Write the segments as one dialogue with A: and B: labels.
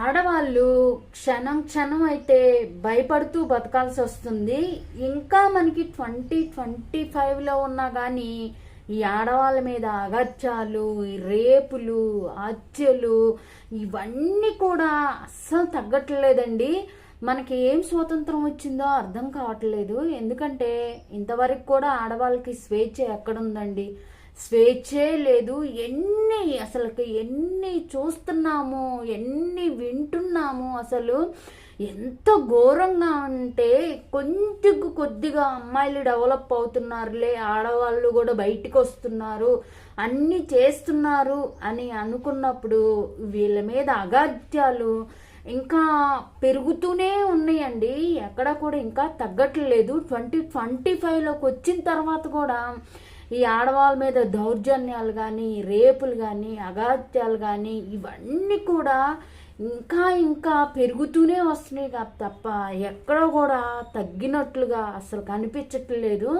A: ఆడవాళ్ళు క్షణం క్షణం అయితే భయపడుతూ బతకాల్సి వస్తుంది. ఇంకా మనకి ట్వంటీ ట్వంటీ ఫైవ్లో ఉన్నా కానీ ఈ ఆడవాళ్ళ మీద అగత్యాలు ఈ రేపులు హత్యలు ఇవన్నీ కూడా అస్సలు తగ్గట్లేదండి. మనకి ఏం స్వాతంత్రం వచ్చిందో అర్థం కావట్లేదు. ఎందుకంటే ఇంతవరకు కూడా ఆడవాళ్ళకి స్వేచ్ఛ ఎక్కడుందండి? స్వేచ్ఛే లేదు. ఎన్ని అసలుకి ఎన్ని చూస్తున్నాము ఎన్ని వింటున్నాము అసలు ఎంత ఘోరంగా అంటే కొంచెం కొద్దిగా అమ్మాయిలు డెవలప్ అవుతున్నారులే ఆడవాళ్ళు కూడా బయటికి వస్తున్నారు అన్ని చేస్తున్నారు అని అనుకున్నప్పుడు వీళ్ళ మీద అగాధ్యాలు ఇంకా పెరుగుతూనే ఉన్నాయండి. ఎక్కడ కూడా ఇంకా తగ్గట్లేదు. ట్వంటీ ట్వంటీ ఫైవ్లోకి వచ్చిన తర్వాత కూడా ఈ ఆడవాళ్ళ మీద దౌర్జన్యాలు కానీ రేపులు కానీ అగాత్యాలు కానీ ఇవన్నీ కూడా ఇంకా ఇంకా పెరుగుతూనే వస్తున్నాయి కాదు తప్ప ఎక్కడ కూడా తగ్గినట్లుగా అసలు కనిపించట్లేదు.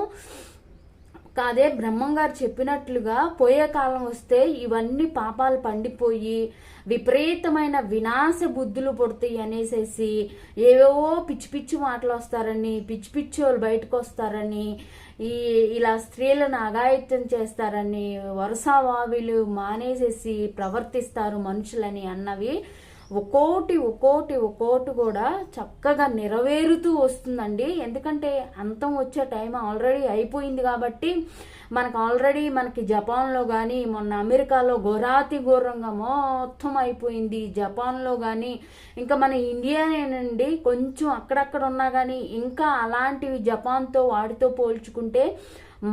A: కాదే బ్రహ్మంగారు చెప్పినట్లుగా పోయే కాలం వస్తే ఇవన్నీ పాపాలు పండిపోయి విపరీతమైన వినాశ బుద్ధులు పుడతాయి అనేసేసి ఏవేవో పిచ్చి పిచ్చి మాటలు వస్తారని పిచ్చి పిచ్చి వాళ్ళు బయటకు వస్తారని ఈ ఇలా స్త్రీలను అఘాయిత్యం చేస్తారని వరుసవావిలు మానేసేసి ప్రవర్తిస్తారు మనుషులని అన్నవి. ఒక్కోటి ఒక్కోటి ఒక్కోటి కూడా చక్కగా నెరవేరుతూ వస్తుందండి. ఎందుకంటే అంతం వచ్చే టైం ఆల్రెడీ అయిపోయింది కాబట్టి మనకు ఆల్రెడీ మనకి జపాన్లో కానీ మొన్న అమెరికాలో గొరాతి ఘోరంగా మొత్తం అయిపోయింది. జపాన్లో కానీ ఇంకా మన ఇండియానేనండి కొంచెం అక్కడక్కడ ఉన్నా కానీ ఇంకా అలాంటివి జపాన్తో వాటితో పోల్చుకుంటే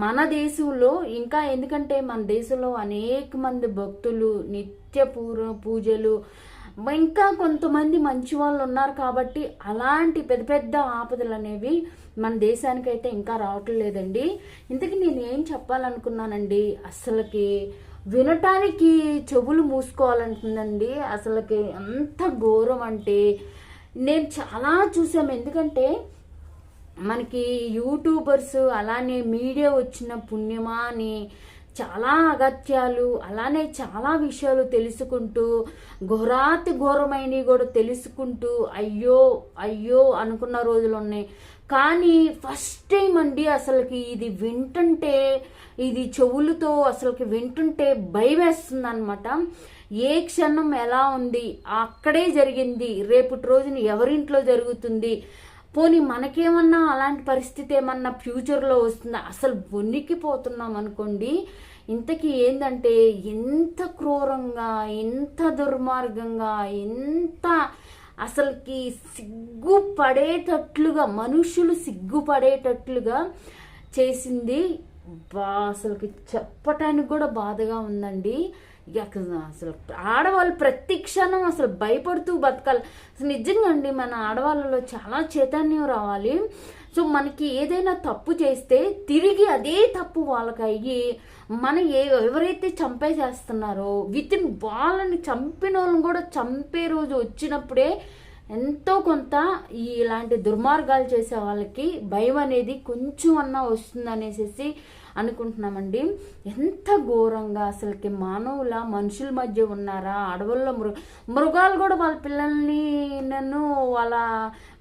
A: మన దేశంలో ఇంకా ఎందుకంటే మన దేశంలో అనేక మంది భక్తులు నిత్య పూర్వ పూజలు ఇంకా కొంతమంది మంచి వాళ్ళు ఉన్నారు కాబట్టి అలాంటి పెద్ద పెద్ద ఆపదలు అనేవి మన దేశానికైతే ఇంకా రావట్లేదండి ఇంతకీ నేను ఏం చెప్పాలనుకున్నానండి? అసలుకి వినటానికి చెవులు మూసుకోవాలంటుందండి. అసలుకి అంత ఘోరం అంటే నేను చాలా చూసాము ఎందుకంటే మనకి యూట్యూబర్స్ అలానే మీడియా వచ్చిన పుణ్యమా అని చాలా అగత్యాలు అలానే చాలా విషయాలు తెలుసుకుంటూ ఘోరాతి ఘోరమైనవి కూడా తెలుసుకుంటూ అయ్యో అయ్యో అనుకున్న రోజులు ఉన్నాయి. కానీ ఫస్ట్ టైం అండి అసలుకి ఇది వింటుంటే ఇది చెవులతో అసలుకి వింటుంటే భయం వేస్తుంది అనమాట ఏ క్షణం ఎలా ఉంది? అక్కడే జరిగింది. రేపటి రోజున ఎవరింట్లో జరుగుతుంది? పోనీ మనకేమన్నా అలాంటి పరిస్థితి ఏమన్నా ఫ్యూచర్లో వస్తుందా? అసలు వణికిపోతున్నాం అనుకోండి ఇంతకీ ఏంటంటే ఎంత క్రూరంగా ఎంత దుర్మార్గంగా ఎంత అసలుకి సిగ్గుపడేటట్లుగా మనుషులు సిగ్గుపడేటట్లుగా చేసింది బా అసలుకి చెప్పటానికి కూడా బాధగా ఉందండి. అసలు ఆడవాళ్ళు ప్రతి క్షణం అసలు భయపడుతూ బతకాలి. అసలు నిజంగా అండి మన ఆడవాళ్ళలో చాలా చైతన్యం రావాలి. సో మనకి ఏదైనా తప్పు చేస్తే తిరిగి అదే తప్పు వాళ్ళకి అయ్యి మన ఏ ఎవరైతే చంపేసేస్తున్నారో విత్ ఇన్ వాళ్ళని చంపిన వాళ్ళని కూడా చంపే రోజు వచ్చినప్పుడే ఎంతో కొంత ఈ ఇలాంటి దుర్మార్గాలు చేసే వాళ్ళకి భయం అనేది కొంచెం అన్నా వస్తుంది అనేసి అనుకుంటున్నామండి. ఎంత ఘోరంగా అసలుకి మానవుల మనుషుల మధ్య ఉన్నారా? అడవుల్లో మృ మృగాలు కూడా వాళ్ళ పిల్లల్ని నన్ను వాళ్ళ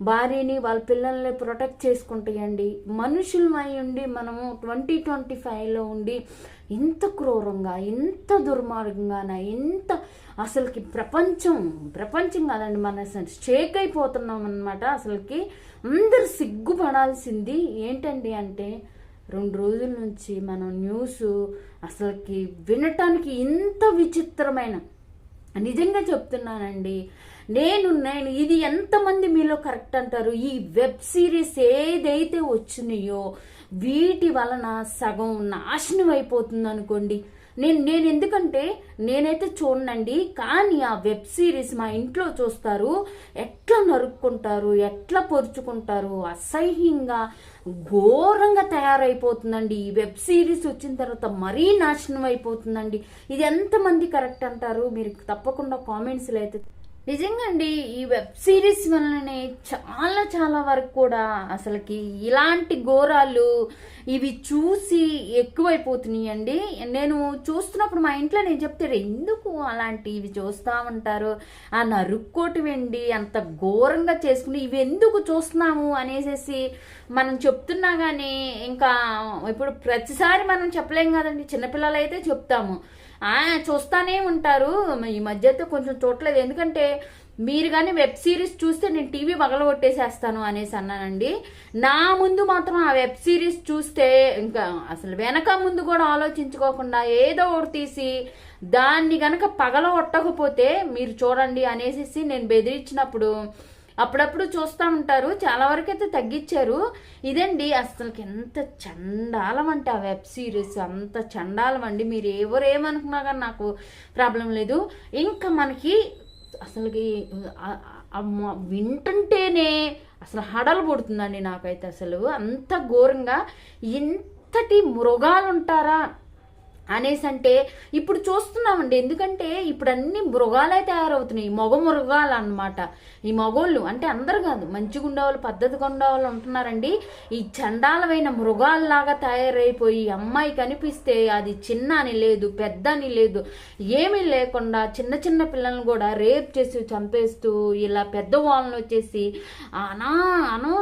A: భార్యని వాళ్ళ పిల్లల్ని ప్రొటెక్ట్ చేసుకుంటాయండి. మనుషులమై ఉండి మనము ట్వంటీ ట్వంటీ ఫైవ్లో ఉండి ఇంత క్రూరంగా ఇంత దుర్మార్గంగాన ఇంత అసలుకి ప్రపంచం ప్రపంచం కాదండి మన షేక్ అయిపోతున్నాం అనమాట అసలుకి. అందరు సిగ్గుపడాల్సింది ఏంటండి అంటే రెండు రోజుల నుంచి మనం న్యూస్ అసలుకి వినటానికి ఇంత విచిత్రమైన. నిజంగా చెప్తున్నానండి నేను నేను ఇది ఎంతమంది మీలో కరెక్ట్ అంటారు? ఈ వెబ్ సిరీస్ ఏదైతే వచ్చినాయో వీటి వలన సగం నాశనం అయిపోతుంది అనుకోండి. నేను నేను ఎందుకంటే నేనైతే చూడనండి కానీ ఆ వెబ్ సిరీస్ మా ఇంట్లో చూస్తారు. ఎట్లా నరుక్కుంటారు ఎట్లా పొరుచుకుంటారు అసహ్యంగా ఘోరంగా తయారైపోతుందండి. ఈ వెబ్ సిరీస్ వచ్చిన తర్వాత మరీ నాశనం అయిపోతుందండి. ఇది ఎంతమంది కరెక్ట్ అంటారు? మీరు తప్పకుండా కామెంట్స్లో అయితే నిజంగా అండి ఈ వెబ్ సిరీస్ వల్లనే చాలా చాలా వరకు కూడా అసలుకి ఇలాంటి ఘోరాలు ఇవి చూసి ఎక్కువైపోతున్నాయి అండి నేను చూస్తున్నప్పుడు మా ఇంట్లో నేను చెప్తారు ఎందుకు అలాంటి ఇవి చూస్తూ ఉంటారు? ఆ నరుక్కోటి వెండి అంత ఘోరంగా చేసుకుని ఇవి ఎందుకు చూస్తున్నాము? అనేసి మనం చెప్తున్నా కానీ ఇంకా ఇప్పుడు ప్రతిసారి మనం చెప్పలేం కదండి. చిన్నపిల్లలు అయితే చెప్తాము. చూస్తానే ఉంటారు. ఈ మధ్య అయితే కొంచెం చూడలేదు ఎందుకంటే మీరు కానీ వెబ్ సిరీస్ చూస్తే నేను టీవీ పగలగొట్టేసేస్తాను అనేసి అన్నానండి. నా ముందు మాత్రం ఆ వెబ్ సిరీస్ చూస్తే ఇంకా అసలు వెనక ముందు కూడా ఆలోచించుకోకుండా ఏదో ఒకటి తీసి దాన్ని గనక పగలగొట్టకపోతే మీరు చూడండి అనేసి నేను బెదిరించినప్పుడు అప్పుడప్పుడు చూస్తూ ఉంటారు. చాలా వరకు అయితే తగ్గించారు. ఇదండి అసలుకి ఎంత చండాలం అంటే ఆ వెబ్ సిరీస్ అంత చండాలం అండి మీరు ఎవరు ఏమనుకున్నా కానీ నాకు ప్రాబ్లం లేదు. ఇంకా మనకి అసలుకి వింటుంటేనే అసలు హడలు పుడుతుందండి నాకైతే అసలు. అంత ఘోరంగా. ఇంతటి మృగాలు ఉంటారా అనేసి అంటే ఇప్పుడు చూస్తున్నామండి. ఎందుకంటే ఇప్పుడు అన్ని మృగాలే తయారవుతున్నాయి. మగ మృగాలు అన్నమాట ఈ మగోళ్ళు అంటే అందరు కాదు. మంచిగా ఉండేవాళ్ళు పద్ధతిగా ఉండేవాళ్ళు ఉంటున్నారండి. ఈ చండాలమైన మృగాల్లాగా తయారైపోయి అమ్మాయి కనిపిస్తే అది చిన్న అని లేదు పెద్ద అని లేదు ఏమీ లేకుండా చిన్న చిన్న పిల్లల్ని కూడా రేప్ చేసి చంపేస్తూ ఇలా పెద్ద వాళ్ళని వచ్చేసి అనా అనో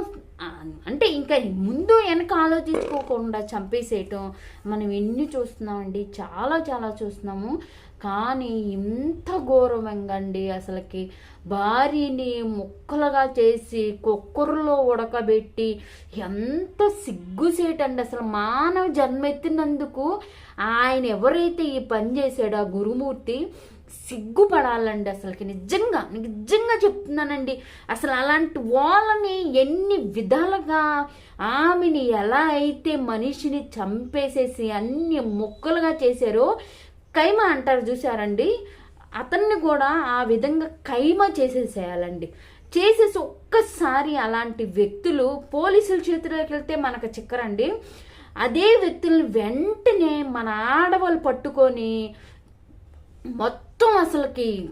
A: అంటే ఇంకా ముందు వెనక ఆలోచించుకోకుండా చంపేసేయటం మనం ఎన్ని చూస్తున్నామండి? చాలా చాలా చూస్తున్నాము. కానీ ఇంత ఘోరమంగండి అసలుకి భార్యని ముక్కలుగా చేసి కుక్కర్లో ఉడకబెట్టి ఎంత సిగ్గుసేటండి అసలు మానవ జన్మెత్తినందుకు ఆయన ఎవరైతే ఈ పని చేశాడో ఆ గురుమూర్తి సిగ్గుపడాలండి అసలుకి. నిజంగా నిజంగా చెప్తున్నానండి. అసలు అలాంటి వాళ్ళని ఎన్ని విధాలుగా ఆమెని ఎలా అయితే మనిషిని చంపేసేసి అన్ని ముక్కలుగా చేశారో కైమ అంటారు చూసారండి అతన్ని కూడా ఆ విధంగా కైమ చేసేసేయాలండి. చేసేసి ఒక్కసారి అలాంటి వ్యక్తులు పోలీసుల చేతిలోకి వెళ్తే మనకు చిక్కరండి. అదే వ్యక్తులను వెంటనే మన ఆడవాళ్ళు పట్టుకొని మొత్తం అసలుకి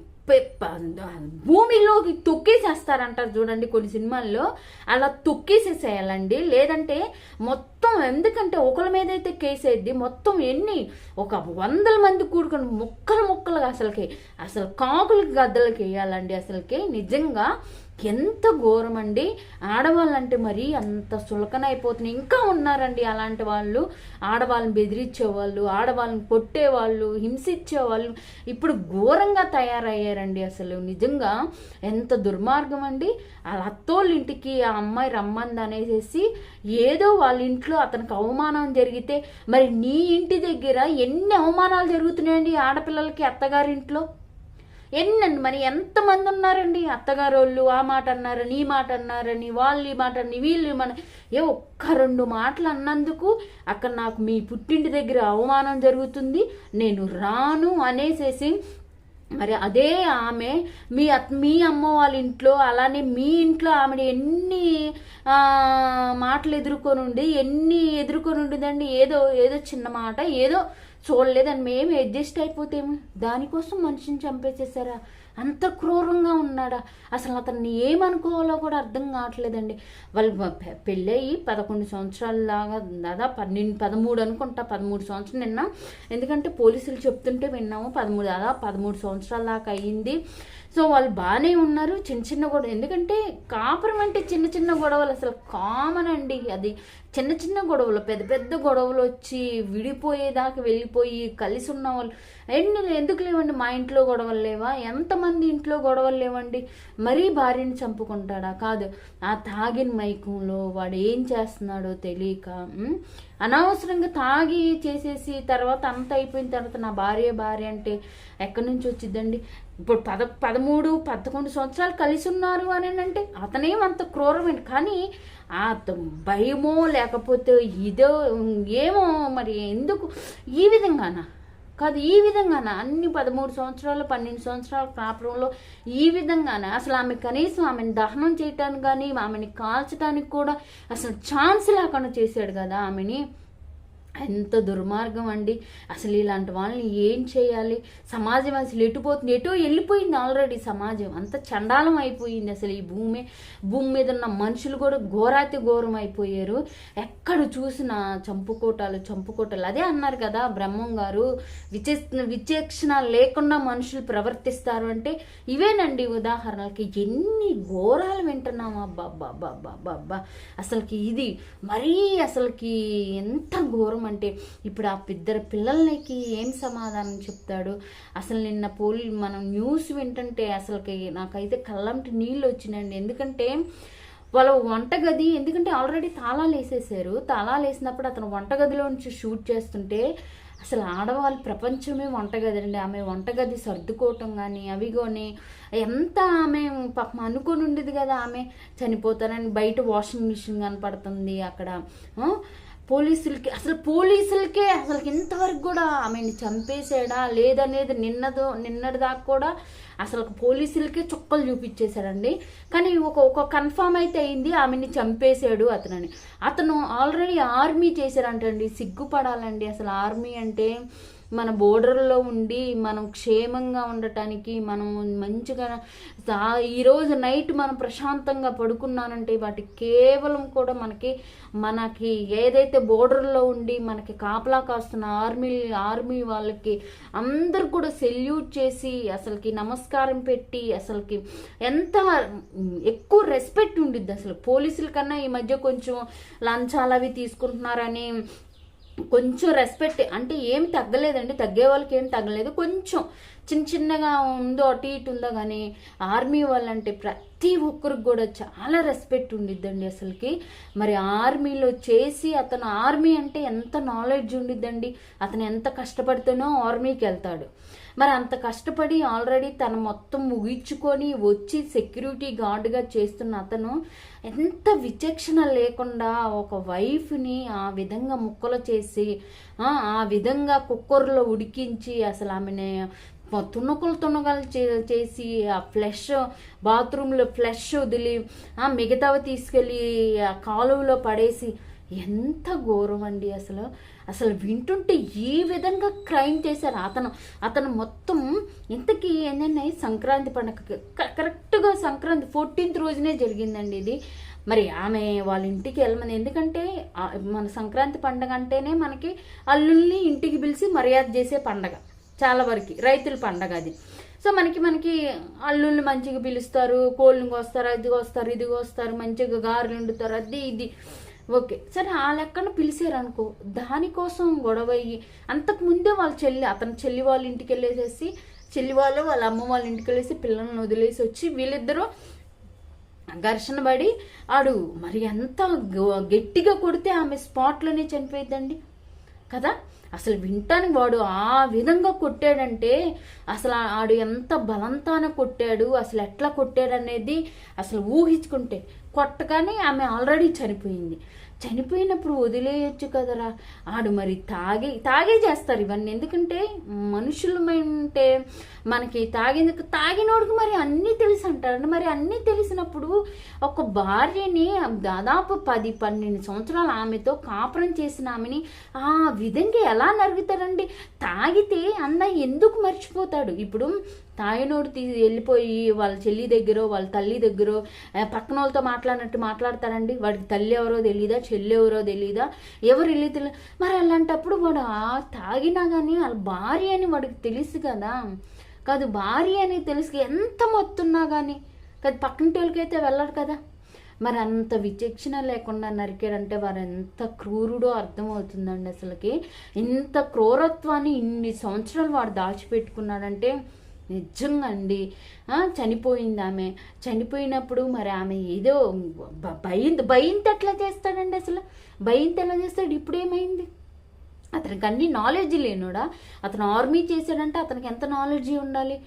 A: భూమిలోకి తొక్కేసేస్తారంటారు చూడండి కొన్ని సినిమాల్లో. అలా తొక్కేసేసేయాలండి. లేదంటే మొత్తం ఎందుకంటే ఒకరి మీద అయితే కేసేది మొత్తం ఎన్ని? ఒక వందల మంది కూడుకొని ముక్కలు ముక్కలుగా అసలుకి అసలు కాకులకి గద్దలకి వేయాలండి అసలుకి. నిజంగా ఎంత ఘోరం అండి ఆడవాళ్ళంటే మరీ అంత సులకనైపోతుంది ఇంకా ఉన్నారండి అలాంటి వాళ్ళు. ఆడవాళ్ళని బెదిరించేవాళ్ళు ఆడవాళ్ళని కొట్టేవాళ్ళు హింసించేవాళ్ళు. ఇప్పుడు ఘోరంగా తయారయ్యారండి అసలు. నిజంగా ఎంత దుర్మార్గం అండి వాళ్ళ అత్తోళ్ళ ఇంటికి ఆ అమ్మాయి రమ్మంది అనేసి ఏదో వాళ్ళ ఇంట్లో అతనికి అవమానం జరిగితే మరి నీ ఇంటి దగ్గర ఎన్ని అవమానాలు జరుగుతున్నాయండి ఆడపిల్లలకి అత్తగారింట్లో? ఎన్నండి మరి ఎంతమంది ఉన్నారండి అత్తగారోళ్ళు ఆ మాట అన్నారని ఈ మాట అన్నారని వాళ్ళు ఈ మాట అని వీళ్ళు మన ఏ ఒక్క రెండు మాటలు అన్నందుకు అక్కడ నాకు మీ పుట్టింటి దగ్గర అవమానం జరుగుతుంది. నేను రాను అనేసేసి మరి అదే ఆమె మీ అత్ మీ అమ్మ వాళ్ళ ఇంట్లో అలానే మీ ఇంట్లో ఆమె ఎన్ని మాటలు ఎదుర్కొని ఉండి ఎన్ని ఎదుర్కొని ఉండిదండి ఏదో ఏదో చిన్న మాట ఏదో చూడలేదని మేము అడ్జస్ట్ అయిపోతేమో? దానికోసం మనిషిని చంపేసేసారా అంత క్రూరంగా ఉన్నాడా? అసలు అతన్ని ఏమనుకోవాలో కూడా అర్థం కావట్లేదండి. వాళ్ళు పెళ్ళయి పదకొండు సంవత్సరాల దాకా దాదాపు పన్నెండు పదమూడు అనుకుంటా పదమూడు సంవత్సరం నిన్న. ఎందుకంటే పోలీసులు చెప్తుంటే విన్నాము పదమూడు దాదాపు పదమూడు సంవత్సరాల దాకా అయ్యింది. సో వాళ్ళు బాగానే ఉన్నారు. చిన్న చిన్న గొడవ ఎందుకంటే కాపురం అంటే చిన్న చిన్న గొడవలు అసలు కామన్ అండి అది. చిన్న చిన్న గొడవలు పెద్ద పెద్ద గొడవలు వచ్చి విడిపోయేదాకా వెళ్ళిపోయి కలిసి ఉన్న వాళ్ళు. ఎన్ని ఎందుకు లేవండి? మా ఇంట్లో గొడవలు లేవా? ఎంతమంది ఇంట్లో గొడవలు లేవండి? మరీ భార్యని చంపుకుంటాడా? కాదు. ఆ తాగిన మైకంలో వాడు ఏం చేస్తున్నాడో తెలియక అనవసరంగా తాగి చేసేసి తర్వాత అంత అయిపోయిన తర్వాత నా భార్య భార్య అంటే ఎక్కడి నుంచి వచ్చిందండి ఇప్పుడు పద పదమూడు పదకొండు సంవత్సరాలు కలిసి ఉన్నారు అని అంటే అతనేం అంత క్రూరమైన. కానీ ఆ భయమో లేకపోతే ఇదో ఏమో మరి ఎందుకు? ఈ విధంగానా? కాదు ఈ విధంగానా? అన్ని పదమూడు సంవత్సరాలు పన్నెండు సంవత్సరాల కాపురంలో ఈ విధంగానే? అసలు ఆమె కనీసం ఆమెను దహనం చేయటానికి కానీ ఆమెని కాల్చడానికి కూడా అసలు ఛాన్స్ లేకుండా చేశాడు కదా ఆమెని. ఎంత దుర్మార్గం అండి. అసలు ఇలాంటి వాళ్ళని ఏం చేయాలి? సమాజం అసలు ఎటుపోతుంది ఎటో వెళ్ళిపోయింది ఆల్రెడీ సమాజం. అంత చండాలం అయిపోయింది అసలు ఈ భూమి. భూమి మీద ఉన్న మనుషులు కూడా ఘోరాతి ఘోరం అయిపోయారు. ఎక్కడ చూసినా చంపుకోటాలు చంపుకోటాలు. అదే అన్నారు కదా బ్రహ్మం గారు. విచే విచక్షణ లేకుండా మనుషులు ప్రవర్తిస్తారు అంటే ఇవేనండి ఉదాహరణలకి. ఎన్ని ఘోరాలు వింటున్నాం. అబ్బా అబ్బా అబ్బా అబ్బా అబ్బా అబ్బా అసలుకి ఇది మరీ అసలుకి ఎంత ఘోరం అంటే ఇప్పుడు ఆ ఇద్దరు పిల్లలకి ఏం సమాధానం చెప్తాడు? అసలు నిన్న పోలి మనం న్యూస్ వింటుంటే అసలుకి నాకైతే కళ్ళంటి నీళ్ళు వచ్చినాయండి. ఎందుకంటే వాళ్ళ వంటగది ఎందుకంటే ఆల్రెడీ తాళాలు వేసేసారు తాళాలు వేసినప్పుడు అతను వంటగదిలో నుంచి షూట్ చేస్తుంటే అసలు ఆడవాళ్ళ ప్రపంచమే వంటగది అండి. ఆమె వంటగది సర్దుకోవటం కానీ అవి కానీ ఎంత ఆమె పాపం అనుకొని ఉండేది కదా ఆమె. చనిపోతానని బయట వాషింగ్ మిషన్ కనపడుతుంది అక్కడ. పోలీసులకి అసలు పోలీసులకే అసలు ఇంతవరకు కూడా ఆమెని చంపేసాడా లేదనేది నిన్నదో నిన్నటి దాకా కూడా అసలు పోలీసులకే చుక్కలు చూపించేశారండి కానీ ఒక ఒక కన్ఫామ్ అయితే అయింది ఆమెని చంపేశాడు అతనని. అతను ఆల్రెడీ ఆర్మీ చేశారంటండి సిగ్గుపడాలండి అసలు ఆర్మీ అంటే మన బోర్డర్లో ఉండి మనం క్షేమంగా ఉండటానికి మనం మంచిగా ఈరోజు నైట్ మనం ప్రశాంతంగా పడుకున్నానంటే వాటి కేవలం కూడా మనకి మనకి ఏదైతే బోర్డర్లో ఉండి మనకి కాపలా కాస్తున్న ఆర్మీ ఆర్మీ వాళ్ళకి అందరు కూడా సెల్యూట్ చేసి అసలుకి నమస్కారం పెట్టి అసలుకి ఎంత ఎక్కువ రెస్పెక్ట్ ఉండిద్ది అసలు. పోలీసుల కన్నా ఈ మధ్య కొంచెం లంచాలు అవి తీసుకుంటున్నారని కొంచెం రెస్పెక్ట్ అంటే ఏం తగ్గలేదండి. తగ్గే వాళ్ళకి ఏం తగ్గలేదు. కొంచెం చిన్న చిన్నగా ఉందో అటు ఇటు ఉందో కానీ ఆర్మీ వాళ్ళంటే ప్రతి ఒక్కరికి కూడా చాలా రెస్పెక్ట్ ఉండిద్దండి అసలుకి. మరి ఆర్మీలో చేసి అతను ఆర్మీ అంటే ఎంత నాలెడ్జ్ ఉండిద్దండి. అతను ఎంత కష్టపడితేనో ఆర్మీకి వెళ్తాడు. మరి అంత కష్టపడి ఆల్రెడీ తను మొత్తం ముగించుకొని వచ్చి సెక్యూరిటీ గార్డ్గా చేస్తున్న అతను ఎంత విచక్షణ లేకుండా ఒక వైఫ్ని ఆ విధంగా ముక్కలు చేసి ఆ విధంగా కుక్కర్లో ఉడికించి అసలు ఆమెను తుణుకులు తుణుకలు చేసి ఆ ఫ్లెష్ బాత్రూంలో ఫ్లెష్ వదిలి ఆ మిగతావి తీసుకెళ్ళి ఆ కాలువలో పడేసి ఎంత ఘోరం అండి అసలు. అసలు వింటుంటే ఏ విధంగా క్రైమ్ చేశారు అతను. అతను మొత్తం ఇంతకీ ఏంటన్నాయి సంక్రాంతి పండగ కరెక్ట్గా సంక్రాంతి ఫోర్టీన్త్ రోజునే జరిగిందండి ఇది. మరి ఆమె వాళ్ళ ఇంటికి వెళ్ళమని ఎందుకంటే మన సంక్రాంతి పండగ అంటేనే మనకి అల్లుల్ని ఇంటికి పిలిచి మర్యాద చేసే పండగ. చాలా వరకు రైతుల పండగ అది. సో మనకి మనకి అల్లుళ్ళు మంచిగా పిలుస్తారు కోళ్ళని కోస్తారు అది కోస్తారు ఇది కోస్తారు మంచిగా గారెలు వండుతారు అది ఇది. ఓకే. సరే ఆ లెక్కన పిలిచారనుకో దానికోసం గొడవ అయ్యి అంతకు ముందే వాళ్ళ చెల్లి అతని చెల్లి వాళ్ళ ఇంటికి వెళ్ళేసేసి చెల్లి వాళ్ళు వాళ్ళ అమ్మ వాళ్ళ ఇంటికి వెళ్ళేసి పిల్లల్ని వదిలేసి వచ్చి వీళ్ళిద్దరూ ఘర్షణ పడి ఆడు మరి ఎంత గట్టిగా కొడితే ఆమె స్పాట్లోనే చనిపోయిందండి కదా? అసలు వింటానికి వాడు ఆ విధంగా కొట్టాడంటే అసలు ఆడు ఎంత బలంతాన కొట్టాడు అసలు ఎట్లా కొట్టాడు అనేది అసలు ఊహించుకుంటే కొట్టగానే ఆమె ఆల్రెడీ చనిపోయింది. చనిపోయినప్పుడు వదిలేయచ్చు కదరా. ఆడు మరి తాగి తాగే చేస్తారు ఇవన్నీ. ఎందుకంటే మనుషులు అంటే మనకి తాగేందుకు తాగినోడికి మరి అన్నీ తెలుసు అంటారు. మరి అన్నీ తెలిసినప్పుడు ఒక భార్యని దాదాపు పది పన్నెండు సంవత్సరాలు ఆమెతో కాపురం చేసిన ఆమెని ఆ విధంగా ఎలా నరుగుతారండి తాగితే అన్న ఎందుకు మర్చిపోతాడు? ఇప్పుడు తాయినోడు తీ వెళ్ళిపోయి వాళ్ళ చెల్లి దగ్గర వాళ్ళ తల్లి దగ్గర పక్కన వాళ్ళతో మాట్లాడినట్టు మాట్లాడతారండి. వాడికి తల్లి ఎవరో తెలియదా చెల్లి ఎవరో ఎవరు వెళ్ళి తెలి? మరి అలాంటప్పుడు వాడు తాగినా కానీ వాళ్ళ భార్య అని వాడికి తెలుసు కదా. కాదు భార్య అని తెలుసు ఎంత మొత్తున్నా కానీ కాదు పక్కన వాళ్ళకైతే వెళ్ళరు కదా. మరి అంత విచక్షణ లేకుండా నరికాడంటే వారు ఎంత క్రూరుడో అర్థమవుతుందండి అసలుకి. ఇంత క్రూరత్వాన్ని ఇన్ని సంవత్సరాలు వాడు దాచిపెట్టుకున్నాడంటే నిజంగా అండి చనిపోయింది ఆమె చనిపోయినప్పుడు మరి ఆమె ఏదో భయం భయంతో ఎట్లా చేస్తాడండి అసలు? భయంతో ఎలా చేస్తాడు? ఇప్పుడు ఏమైంది అతనికి అన్ని నాలెడ్జ్ లేనుడా? అతను ఆర్మీ చేశాడంటే అతనికి ఎంత నాలెడ్జ్ ఉండాలి?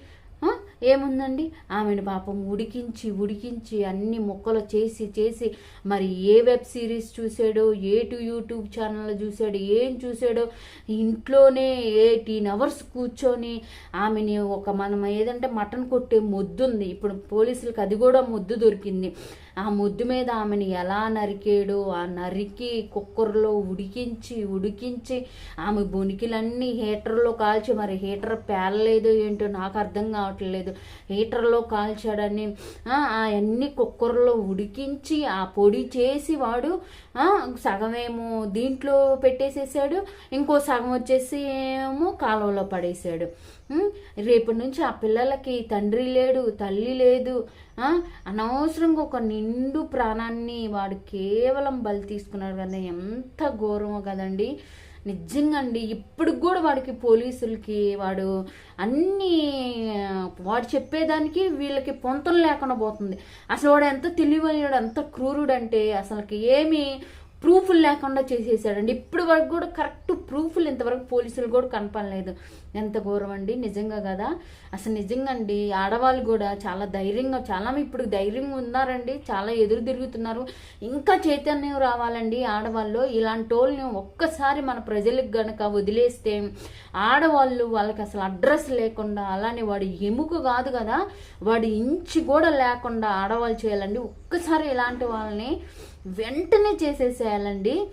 A: ఏముందండి? ఆమెను పాపం ఉడికించి ఉడికించి అన్ని ముక్కలు చేసి చేసి మరి ఏ వెబ్ సిరీస్ చూసాడో ఏ టు యూట్యూబ్ ఛానల్ చూసాడో ఏం చూసాడో ఇంట్లోనే ఎయిటీన్ అవర్స్ కూర్చొని ఆమెని ఒక మనం ఏదంటే మటన్ కొట్టే మొద్దుంది ఇప్పుడు పోలీసులకు అది కూడా మొద్దు దొరికింది. ఆ ముద్దు మీద ఆమెను ఎలా నరికాడు ఆ నరికి కుక్కర్లో ఉడికించి ఉడికించి ఆమె బొనికిలన్నీ హీటర్లో కాల్చి మరి హీటర్ పేలలేదో ఏంటో నాకు అర్థం కావట్లేదు. హీటర్లో కాల్చాడని అవన్నీ కుక్కర్లో ఉడికించి ఆ పొడి చేసి వాడు సగమేమో దీంట్లో పెట్టేసేసాడు ఇంకో సగం వచ్చేసి ఏమో కాలువలో పడేసాడు. రేపటి నుంచి ఆ పిల్లలకి తండ్రి లేడు తల్లి లేదు. అనవసరంగా ఒక నిండు ప్రాణాన్ని వాడు కేవలం బలి తీసుకున్నాడు కదా ఎంత ఘోరమో కదండి. నిజంగా అండి ఇప్పుడు కూడా వాడికి పోలీసులకి వాడు అన్నీ వాడు చెప్పేదానికి వీళ్ళకి పొంతం లేకుండా పోతుంది. అసలు వాడు ఎంత తెలివైనడు ఎంత క్రూరుడు అంటే అసలుకి ఏమి ప్రూఫ్లు లేకుండా చేసేసాడండి. ఇప్పుడు వరకు కూడా కరెక్ట్ ప్రూఫ్లు ఇంతవరకు పోలీసులు కూడా కనపడలేదు. ఎంత ఘోరం అండి. నిజంగా కదా. అసలు నిజంగా అండి ఆడవాళ్ళు కూడా చాలా ధైర్యంగా చాలా ఇప్పుడు ధైర్యంగా ఉన్నారండి. చాలా ఎదురు తిరుగుతున్నారు. ఇంకా చైతన్యం రావాలండి ఆడవాళ్ళు. ఇలాంటి వాళ్ళని ఒక్కసారి మన ప్రజలకు గనక వదిలేస్తే ఆడవాళ్ళు వాళ్ళకి అసలు అడ్రస్ లేకుండా అలానే వాడు ఎముక కాదు కదా. వాడి ఇంచి కూడా లేకుండా ఆడవాళ్ళు చేయాలండి. ఒక్కసారి ఇలాంటి వాళ్ళని వెంటనే చేసేసేయాలండి.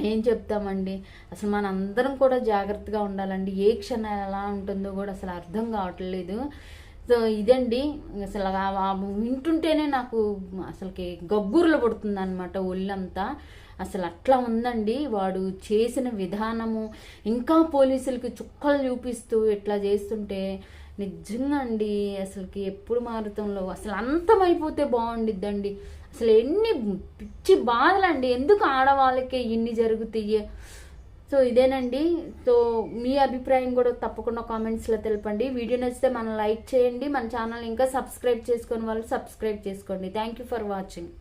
A: ఏం చెప్తామండి? అసలు మన అందరం కూడా జాగ్రత్తగా ఉండాలండి. ఏ క్షణం ఎలా ఉంటుందో కూడా అసలు అర్థం కావట్లేదు. సో ఇదండి. అసలు వింటుంటేనే నాకు అసలుకి గబ్బుర్లు పడుతుంది అనమాట ఒళ్ళంతా. అసలు అట్లా ఉందండి. వాడు చేసిన విధానము ఇంకా పోలీసులకి చుక్కలు చూపిస్తూ ఇట్లా చేస్తుంటే నిజంగా అండి. అసలుకి ఎప్పుడు మారుతంలో అసలు అంతమైపోతే బాగుండిద్దండి. అసలు ఎన్ని పిచ్చి బాధలండి. ఎందుకు ఆడవాళ్ళకి ఇన్ని జరుగుతాయి? సో ఇదేనండి. సో మీ అభిప్రాయం కూడా తప్పకుండా కామెంట్స్లో తెలపండి. వీడియో నచ్చితే మనం లైక్ చేయండి. మన ఛానల్ ఇంకా సబ్స్క్రైబ్ చేసుకొని వాళ్ళు సబ్స్క్రైబ్ చేసుకోండి. Thank you for watching